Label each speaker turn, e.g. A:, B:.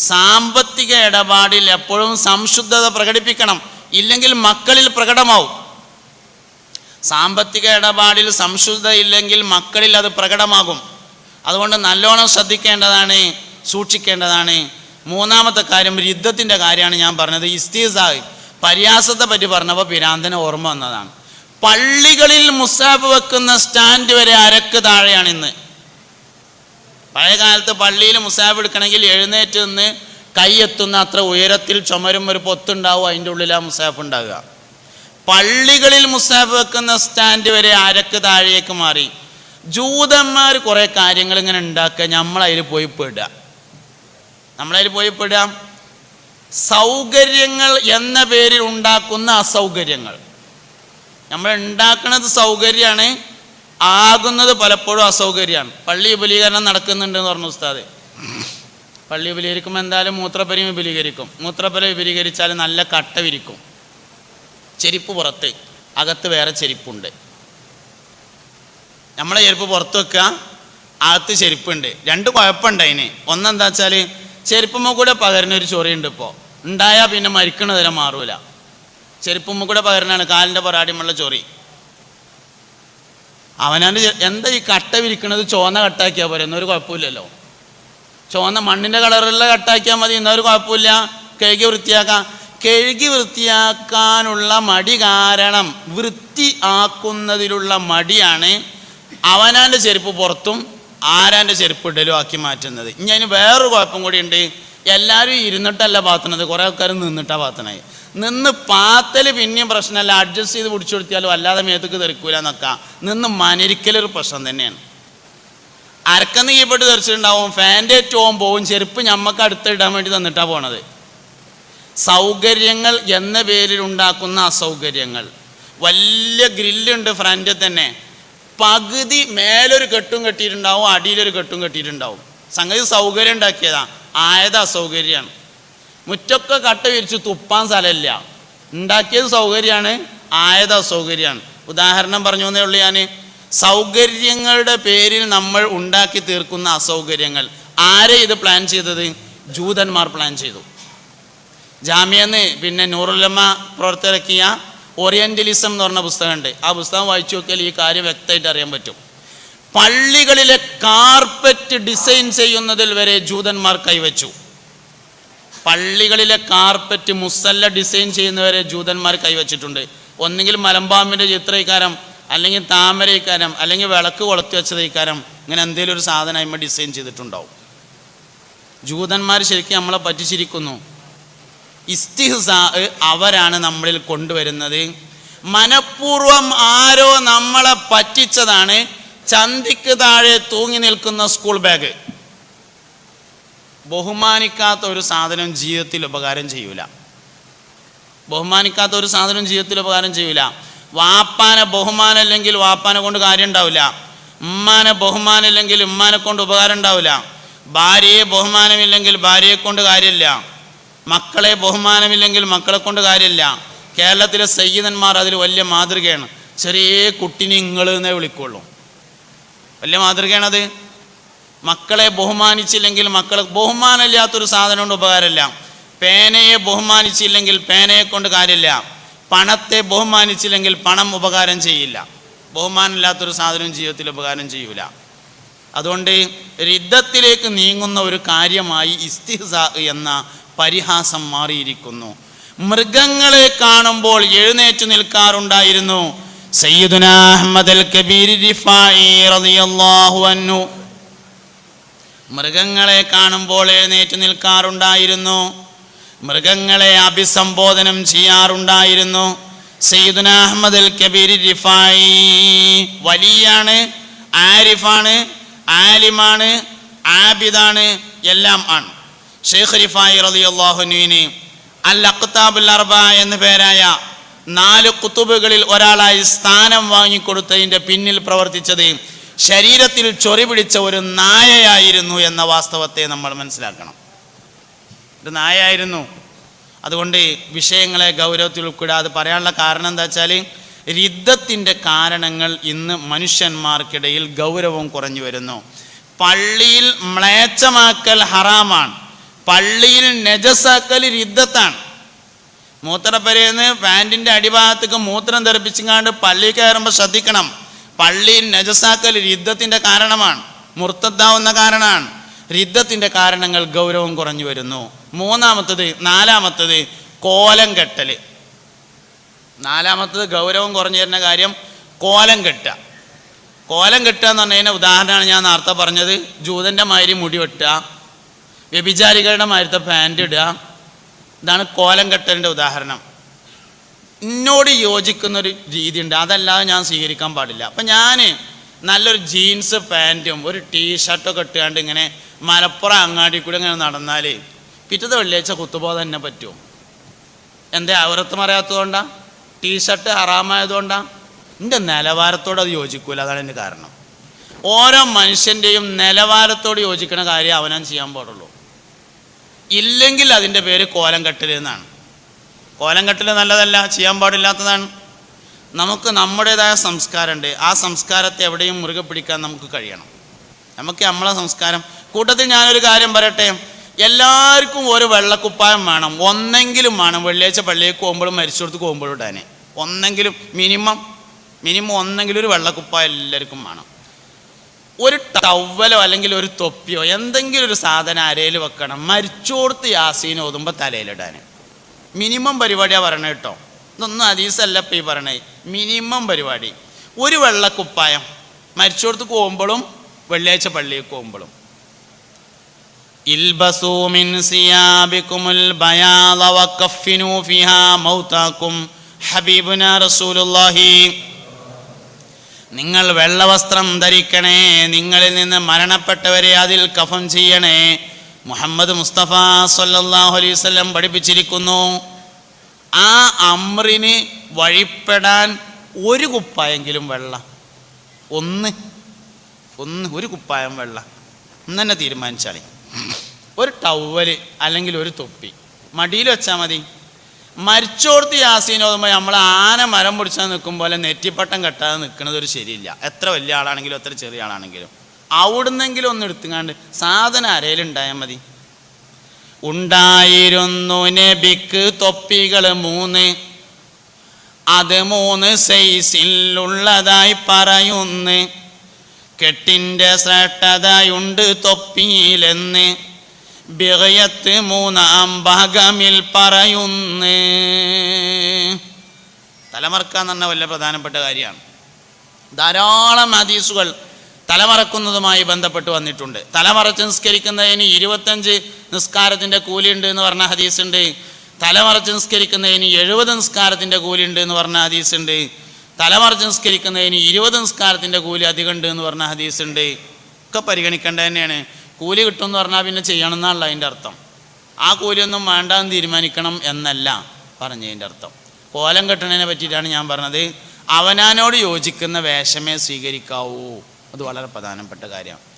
A: സാമ്പത്തിക ഇടപാടിൽ എപ്പോഴും സംശുദ്ധത പ്രകടിപ്പിക്കണം. ഇല്ലെങ്കിൽ മക്കളിൽ പ്രകടമാവും. സാമ്പത്തിക ഇടപാടിൽ സംശുദ്ധ ഇല്ലെങ്കിൽ മക്കളിൽ അത് പ്രകടമാകും. അതുകൊണ്ട് നല്ലോണം ശ്രദ്ധിക്കേണ്ടതാണ് സൂക്ഷിക്കേണ്ടതാണ്. മൂന്നാമത്തെ കാര്യം യുദ്ധത്തിന്റെ കാര്യമാണ് ഞാൻ പറഞ്ഞത്. ഇസ്തീസാഹ് പര്യാസത്തെ പറ്റി പറഞ്ഞപ്പോൾ പിരാന്തന ഓർമ്മ വന്നതാണ്. പള്ളികളിൽ മുസാബ് വെക്കുന്ന സ്റ്റാൻഡ് വരെ അരക്ക് താഴെയാണ് ഇന്ന്. പഴയ കാലത്ത് പള്ളിയിൽ മുസാബ് എടുക്കണമെങ്കിൽ എഴുന്നേറ്റ് നിന്ന് കൈ എത്തുന്ന അത്ര ഉയരത്തിൽ ചുമരും ഒരു പൊത്തുണ്ടാവും അതിന്റെ ഉള്ളിൽ ആ മുസാഫ് ഉണ്ടാകുക. പള്ളികളിൽ മുസാഫ് വെക്കുന്ന സ്റ്റാൻഡ് വരെ അരക്ക് താഴേക്ക് മാറി. ജൂതന്മാർ കുറേ കാര്യങ്ങൾ ഇങ്ങനെ ഉണ്ടാക്കുക നമ്മളതിൽ പോയി പെടുക. നമ്മളതിൽ പോയി പെടുക. സൗകര്യങ്ങൾ എന്ന പേരിൽ ഉണ്ടാക്കുന്ന അസൗകര്യങ്ങൾ. നമ്മൾ ഉണ്ടാക്കുന്നത് സൗകര്യമാണ് ആകുന്നത് പലപ്പോഴും അസൗകര്യമാണ്. പള്ളി വിപുലീകരണം നടക്കുന്നുണ്ടെന്ന് പറഞ്ഞു ഉസ്താദ്. പള്ളി വിപുലീകരിക്കുമ്പോൾ എന്തായാലും മൂത്രപ്പരി വിപുലീകരിക്കും. മൂത്രപ്പര വിപുലീകരിച്ചാൽ നല്ല കട്ട വിരിക്കും. ചെരിപ്പ് പുറത്ത്. അകത്ത് വേറെ ചെരിപ്പുണ്ട്. നമ്മളെ ചെരുപ്പ് പുറത്ത് വെക്കുക അകത്ത് ചെരുപ്പുണ്ട്. രണ്ട് കുഴപ്പമുണ്ട് അതിന്. ഒന്നെന്താ വെച്ചാൽ ചെരുപ്പുമ്മ കൂടെ പകരുന്നൊരു ചൊറിയുണ്ട് ഇപ്പോൾ ഉണ്ടായാൽ പിന്നെ മരിക്കണ തരം മാറൂല. ചെരുപ്പുമ്മ കൂടെ പകരണാണ് കാലിന്റെ പൊറാടിമുള്ള ചൊറി. അവനാണ്ട് ചെ- എന്താ ഈ കട്ട വിരിക്കണത്? ചുവന്ന കട്ടാക്കിയാൽ പോരെ. എന്നൊരു കുഴപ്പമില്ലല്ലോ. ചുവന്ന മണ്ണിന്റെ കളറുള്ള കട്ടാക്കിയാൽ മതി. എന്നൊരു കുഴപ്പമില്ല. കഴുകി വൃത്തിയാക്കാം. കഴുകി വൃത്തിയാക്കാനുള്ള മടി കാരണം വൃത്തി ആക്കുന്നതിലുള്ള മടിയാണ് അവനാന്റെ ചെരുപ്പ് പുറത്തും ആരാന്റെ ചെരുപ്പ് ഇടലും ആക്കി മാറ്റുന്നത്. ഇനി അതിന് വേറൊരു കുഴപ്പം കൂടി ഉണ്ട് എല്ലാവരും ഇരുന്നിട്ടല്ല പാത്തണത് കുറേ ആൾക്കാർ നിന്നിട്ടാണ് പാത്തണത് നിന്ന് പാത്തൽ പിന്നെയും പ്രശ്നമല്ല അഡ്ജസ്റ്റ് ചെയ്ത് പിടിച്ചു കൊടുത്തിയാലും അല്ലാതെ മേത്തേക്ക് തെറിക്കൂല എന്നൊക്കെ നിന്ന് മനരിക്കലൊരു പ്രശ്നം തന്നെയാണ്. അരക്കന്ന് കീപ്പെട്ട് തെറിച്ചിട്ടുണ്ടാവും. ഫാന്റെ ഏറ്റവും പോവും ചെരുപ്പ് ഞമ്മക്ക് അടുത്ത് ഇടാൻ വേണ്ടി തന്നിട്ടാണ് പോണത്. സൗകര്യങ്ങൾ എന്ന പേരിൽ ഉണ്ടാക്കുന്ന അസൗകര്യങ്ങൾ. വലിയ ഗ്രില്ലുണ്ട് ഫ്രണ്ടിൽ തന്നെ. പകുതി മേലൊരു കെട്ടും കെട്ടിയിട്ടുണ്ടാവും അടിയിലൊരു കെട്ടും കെട്ടിയിട്ടുണ്ടാവും. സംഗതി സൗകര്യം ഉണ്ടാക്കിയതാ. ആയത് അസൗകര്യമാണ് മുറ്റൊക്കെ കട്ട വിരിച്ച് തുപ്പാൻ സ്ഥലമില്ല. ഉണ്ടാക്കിയത് സൗകര്യമാണ് ആയത് അസൗകര്യമാണ് ഉദാഹരണം പറഞ്ഞു എന്നേ ഉള്ളൂ ഞാൻ സൗകര്യങ്ങളുടെ പേരിൽ നമ്മൾ ഉണ്ടാക്കി തീർക്കുന്ന അസൗകര്യങ്ങൾ. ആരെ ഇത് പ്ലാൻ ചെയ്തത്? ജൂതന്മാർ പ്ലാൻ ചെയ്തു. ജാമ്യന്ന് പിന്നെ നൂറുലമ്മ പുറത്തിറക്കിയ ഓറിയന്റലിസം എന്ന് പറഞ്ഞ പുസ്തകമുണ്ട്. ആ പുസ്തകം വായിച്ചു നോക്കിയാൽ ഈ കാര്യം വ്യക്തമായിട്ട് അറിയാൻ പറ്റും. പള്ളികളിലെ കാർപ്പറ്റ് ഡിസൈൻ ചെയ്യുന്നതിൽ വരെ ജൂതന്മാർ കൈവച്ചു. പള്ളികളിലെ കാർപ്പറ്റ് മുസല്ല ഡിസൈൻ ചെയ്യുന്നവരെ ജൂതന്മാർ കൈവച്ചിട്ടുണ്ട്. ഒന്നുകിൽ മലമ്പാമ്പിന്റെ ചിത്രയിക്കാരം അല്ലെങ്കിൽ താമര ഇക്കാരം അല്ലെങ്കിൽ വിളക്ക് കൊളുത്തി വെച്ചത് ഇക്കാരം ഇങ്ങനെ എന്തെങ്കിലും ഒരു സാധനം അതിന്മ ഡിസൈൻ ചെയ്തിട്ടുണ്ടാവും. ജൂതന്മാർ ശരിക്കും നമ്മളെ പറ്റിച്ചിരിക്കുന്നു. ഇസ്തിഹ്സാ അവരാണ് നമ്മളിൽ കൊണ്ടുവരുന്നത്. മനഃപൂർവം ആരോ നമ്മളെ പറ്റിച്ചതാണ്. ചന്തിക്ക് താഴെ തൂങ്ങി നിൽക്കുന്ന സ്കൂൾ ബാഗ്. ബഹുമാനിക്കാത്ത ഒരു സാധനം ജീവിതത്തിൽ ഉപകാരം ചെയ്യൂല. ബഹുമാനിക്കാത്ത ഒരു സാധനം ജീവിതത്തിൽ ഉപകാരം ചെയ്യൂല. വാപ്പാനെ ബഹുമാനമല്ലെങ്കിൽ വാപ്പാനെ കൊണ്ട് കാര്യം ഉണ്ടാവില്ല ഉമ്മാനെ ബഹുമാനമില്ലെങ്കിൽ ഉമ്മാനെ കൊണ്ട് ഉപകാരം ഉണ്ടാവില്ല ഭാര്യയെ ബഹുമാനമില്ലെങ്കിൽ ഭാര്യയെ കൊണ്ട് കാര്യമില്ല. മക്കളെ ബഹുമാനമില്ലെങ്കിൽ മക്കളെ കൊണ്ട് കാര്യമില്ല. കേരളത്തിലെ സയ്യിദന്മാർ അതിൽ വലിയ മാതൃകയാണ്. ചെറിയ കുട്ടിനെ നിങ്ങൾ വിളിക്കുള്ളൂ. വലിയ മാതൃകയാണത്. മക്കളെ ബഹുമാനിച്ചില്ലെങ്കിൽ മക്കൾ ബഹുമാനമില്ലാത്തൊരു സാധനം കൊണ്ട് ഉപകാരമില്ല. പേനയെ ബഹുമാനിച്ചില്ലെങ്കിൽ പേനയെ കൊണ്ട് കാര്യമില്ല. പണത്തെ ബഹുമാനിച്ചില്ലെങ്കിൽ പണം ഉപകാരം ചെയ്യില്ല. ബഹുമാനമില്ലാത്തൊരു സാധനവും ജീവിതത്തിൽ ഉപകാരം ചെയ്യൂല. അതുകൊണ്ട് രിദ്ധത്തിലേക്ക് നീങ്ങുന്ന ഒരു കാര്യമായി ഇസ്തിഹസ എന്ന പരിഹാസം മാറിയിരിക്കുന്നു. മൃഗങ്ങളെ കാണുമ്പോൾ എഴുന്നേറ്റ് നിൽക്കാറുണ്ടായിരുന്നു. സയ്യിദുന അഹ്മദ് അൽ കബീർ റളിയല്ലാഹു അൻഹു. മൃഗങ്ങളെ കാണുമ്പോൾ എഴുന്നേറ്റ് നിൽക്കാറുണ്ടായിരുന്നു. മൃഗങ്ങളെ അഭിസംബോധനം ചെയ്യാറുണ്ടായിരുന്നു. സയ്യിദുന അഹമ്മദ് അൽ കബീർ റിഫായി വലിയാണ് ആരിഫാണ് ആലിമാണ് ആബിദാണ് എല്ലാം ആണ്. ഷെയ്ഖ് റിഫായി റളിയല്ലാഹുനുവിന് അൽ അഖ്താബുൽ അർബ എന്ന പേരായ നാല് കുത്തുബുകളിൽ ഒരാളായി സ്ഥാനം വാങ്ങിക്കൊടുത്തതിന്റെ പിന്നിൽ പ്രവർത്തിച്ചത് ശരീരത്തിൽ ചൊറി പിടിച്ച ഒരു നായയായിരുന്നു എന്ന വാസ്തവത്തെ നമ്മൾ മനസ്സിലാക്കണം. ഒരു നായയായിരുന്നു. അതുകൊണ്ട് വിഷയങ്ങളെ ഗൗരവത്തിൽ ഉൾക്കൊടാതെ പറയാനുള്ള കാരണം എന്താ വെച്ചാൽ രിദ്ധത്തിന്റെ കാരണങ്ങൾ ഇന്ന് മനുഷ്യന്മാർക്കിടയിൽ ഗൗരവം കുറഞ്ഞു വരുന്നു. പള്ളിയിൽ മ്ലേച്ഛമാക്കൽ ഹറാമാണ്. പള്ളിയിൽ നജസാക്കൽ രിദ്ധത്താണ്. മൂത്രപ്പരയെന്ന് പാന്റിന്റെ അടിഭാഗത്തേക്ക് മൂത്രം തെറിപ്പിച്ചിങ്ങാണ്ട് പള്ളി കയറുമ്പോൾ ശ്രദ്ധിക്കണം. പള്ളിയിൽ നജസാക്കൽ യുദ്ധത്തിന്റെ കാരണമാണ് മുർത്തത്താവുന്ന കാരണമാണ്. യുദ്ധത്തിന്റെ കാരണങ്ങൾ ഗൗരവം കുറഞ്ഞു വരുന്നു. മൂന്നാമത്തത് നാലാമത്തത് കോലം കെട്ടൽ നാലാമത്തത് ഗൗരവം കുറഞ്ഞു വരുന്ന കാര്യം കോലം കെട്ടുക. കോലം കെട്ടുക എന്ന് പറഞ്ഞതിന് ഉദാഹരണമാണ് ഞാൻ നേരത്തെ പറഞ്ഞത്. ജൂതന്റെ മാതിരി മുടി വെട്ടുക. വ്യഭിചാരികളുടെ മാതിരത്തെ പാന്റ് ഇടുക. ഇതാണ് കോലം കെട്ടലിന്റെ ഉദാഹരണം. എന്നോട് യോജിക്കുന്നൊരു രീതിയുണ്ട്. അതല്ലാതെ ഞാൻ സ്വീകരിക്കാൻ പാടില്ല. അപ്പം ഞാൻ നല്ലൊരു ജീൻസ് പാന്റും ഒരു ടീഷർട്ടൊക്കെ ഇട്ടുകൊണ്ട് ഇങ്ങനെ മലപ്പുറം അങ്ങാടി കൂടി ഇങ്ങനെ നടന്നാൽ പിറ്റത്തെ വെള്ളിയാഴ്ച കുത്തുപോകാൻ തന്നെ പറ്റുമോ? എന്തേ അവരത്ത് മറിയാത്തതുകൊണ്ടാ ടീഷർട്ട് ഹറാമായതുകൊണ്ടാ? എന്റെ നിലവാരത്തോട് അത് യോജിക്കൂല. അതാണ് എന്റെ കാരണം. ഓരോ മനുഷ്യന്റെയും നിലവാരത്തോട് യോജിക്കുന്ന കാര്യം അവനാൻ ചെയ്യാൻ പാടുള്ളൂ. ഇല്ലെങ്കിൽ അതിന്റെ പേര് കോലം കെട്ടൽ എന്നാണ്. കോലം കെട്ടൽ നല്ലതല്ല ചെയ്യാൻ പാടില്ലാത്തതാണ്. നമുക്ക് നമ്മുടേതായ സംസ്കാരമുണ്ട്. ആ സംസ്കാരത്തെ എവിടെയും മുറുകെ പിടിക്കാൻ നമുക്ക് കഴിയണം. നമുക്ക് നമ്മളെ സംസ്കാരം. കൂട്ടത്തിൽ ഞാനൊരു കാര്യം പറയട്ടെ. എല്ലാവർക്കും ഒരു വെള്ളക്കുപ്പായം വേണം. ഒന്നെങ്കിലും വേണം. വെള്ളിയാഴ്ച പള്ളിയിൽ പോകുമ്പോഴും മരിച്ചെടുത്ത് പോകുമ്പോഴും ഇടാനേ. ഒന്നെങ്കിലും മിനിമം മിനിമം ഒന്നെങ്കിലും ഒരു വെള്ളക്കുപ്പായം എല്ലാവർക്കും വേണം. ഒരു ടവലോ അല്ലെങ്കിൽ ഒരു തൊപ്പിയോ എന്തെങ്കിലും ഒരു സാധനം അരയിൽ വെക്കണം. മരിച്ചോർത്ത് യാസീൻ ഓതുമ്പോൾ തലയിലിടാൻ. മിനിമം പരിപാടിയാണ് പറയണത് കേട്ടോ. ഇതൊന്നും അതീസല്ല ഇപ്പം ഈ പറയണേ. മിനിമം പരിപാടി. ഒരു വെള്ളക്കുപ്പായം മരിച്ചോടത്ത് പോകുമ്പോഴും വെള്ളിയാഴ്ച പള്ളിയിൽ പോകുമ്പോഴും ബയാള ഫിഹാ ഹബീബുന റസൂലുള്ളാഹി നിങ്ങൾ വെള്ളവസ്ത്രം ധരിക്കണേ നിങ്ങളിൽ നിന്ന് മരണപ്പെട്ടവരെ അതിൽ കഫം ചെയ്യണേ. മുഹമ്മദ് മുസ്തഫ സല്ലല്ലാഹു അലൈഹി വസല്ലം പഠിപ്പിച്ചിരിക്കുന്നു ആ അമ്രിന് വഴിപ്പെടാൻ ഒരു കുപ്പായെങ്കിലും വെള്ള. ഒന്ന് ഒന്ന് ഒരു കുപ്പായം വെള്ള. ഒന്ന് തന്നെ തീരുമാനിച്ചാളി. ഒരു ടവൽ അല്ലെങ്കിൽ ഒരു തൊപ്പി. മടിയിൽ വെച്ചാൽ മതി. മരിച്ചോടത്ത് യാസീൻ ഓതുമ്പോൾ നമ്മൾ ആന മരം പിടിച്ചാൽ നിൽക്കും പോലെ നെറ്റിപ്പട്ടം കെട്ടാതെ നിൽക്കുന്നത് ഒരു ശരിയില്ല. എത്ര വലിയ ആളാണെങ്കിലും എത്ര ചെറിയ ആളാണെങ്കിലും. അവിടുന്നെങ്കിലും ഒന്ന് എടുത്തുങ്ങാണ്ട് സാധനം അരയിലുണ്ടായാൽ മതി. ഉണ്ടായിരുന്നു നബിക്ക് തൊപ്പികൾ മൂന്ന്. അത് മൂന്ന് സൈസിലുള്ളതായി പറയുന്നു. കെട്ടിന്റെ ശ്രേഷ്ഠതയുണ്ട് തൊപ്പിയിലെന്ന്. ബിഗയത്ത് മൂന്നാം ഭാഗമിൽ പറയുന്നു. തലമറക്കാന്ന് തന്നെ വല്ല പ്രധാനപ്പെട്ട കാര്യമാണ്. ധാരാളം ഹദീസുകൾ തലമറക്കുന്നതുമായി ബന്ധപ്പെട്ട് വന്നിട്ടുണ്ട്. തലമറച്ച് നിസ്കരിക്കുന്നതിന് ഇരുപത്തഞ്ച് നിസ്കാരത്തിന്റെ കൂലിയുണ്ട് എന്ന് പറഞ്ഞ ഹദീസുണ്ട്. തലമറച്ച് നിസ്കരിക്കുന്നതിന് എഴുപത് നിസ്കാരത്തിന്റെ കൂലിയുണ്ട് എന്ന് പറഞ്ഞ ഹദീസുണ്ട്. തലമറച്ച് നിസ്കരിക്കുന്നതിന് ഇരുപത് നിസ്കാരത്തിന്റെ കൂലി അധികം ഉണ്ട് എന്ന് പറഞ്ഞ ഹദീസുണ്ട്. ഒക്കെ പരിഗണിക്കേണ്ടത് തന്നെയാണ്. കൂലി കിട്ടുമെന്ന് പറഞ്ഞാൽ പിന്നെ ചെയ്യണം എന്നാണല്ലോ അതിന്റെ അർത്ഥം. ആ കൂലിയൊന്നും വേണ്ടാന്ന് തീരുമാനിക്കണം എന്നല്ല പറഞ്ഞതിന്റെ അർത്ഥം. കോലം കെട്ടണതിനെ പറ്റിയിട്ടാണ് ഞാൻ പറഞ്ഞത്. അവനാനോട് യോജിക്കുന്ന വേഷമേ സ്വീകരിക്കാവൂ. അത് വളരെ പ്രധാനപ്പെട്ട കാര്യമാണ്.